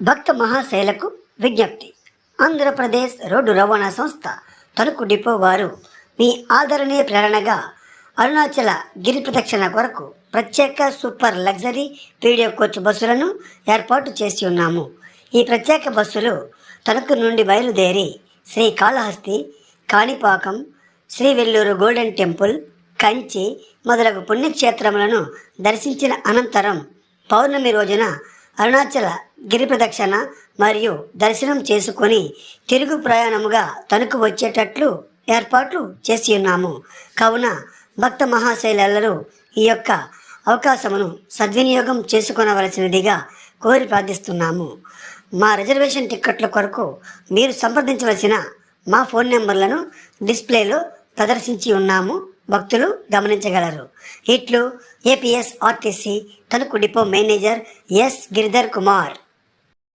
భక్త మహాశైలకు విజ్ఞప్తి. ఆంధ్రప్రదేశ్ రోడ్డు రవాణా సంస్థ తణుకు డిపో వారు మీ ఆదరణీయ ప్రేరణగా అరుణాచల గిరి ప్రదక్షిణ కొరకు ప్రత్యేక సూపర్ లగ్జరీ వీడియో కోచ్ బస్సులను ఏర్పాటు చేసి ఉన్నాము. ఈ ప్రత్యేక బస్సులు తణుకు నుండి బయలుదేరి శ్రీకాళహస్తి కాణిపాకం శ్రీవెల్లూరు గోల్డెన్ టెంపుల్ కంచి మొదలగు పుణ్యక్షేత్రములను దర్శించిన అనంతరం పౌర్ణమి రోజున అరుణాచల గిరి ప్రదక్షిణ మరియు దర్శనం చేసుకొని తిరుగు ప్రయాణముగా తణుకు వచ్చేటట్లు ఏర్పాట్లు చేసి ఉన్నాము. కావున భక్త మహాశైలెల్లరూ ఈ యొక్క అవకాశమును సద్వినియోగం చేసుకొనవలసినదిగా కోరి ప్రార్థిస్తున్నాము. మా రిజర్వేషన్ టిక్కెట్ల కొరకు మీరు సంప్రదించవలసిన మా ఫోన్ నెంబర్లను డిస్ప్లేలో ప్రదర్శించి ఉన్నాము. భక్తులు గమనించగలరు. ఇట్లు APS RTC Tanuku depot manager S Giridhar Kumar.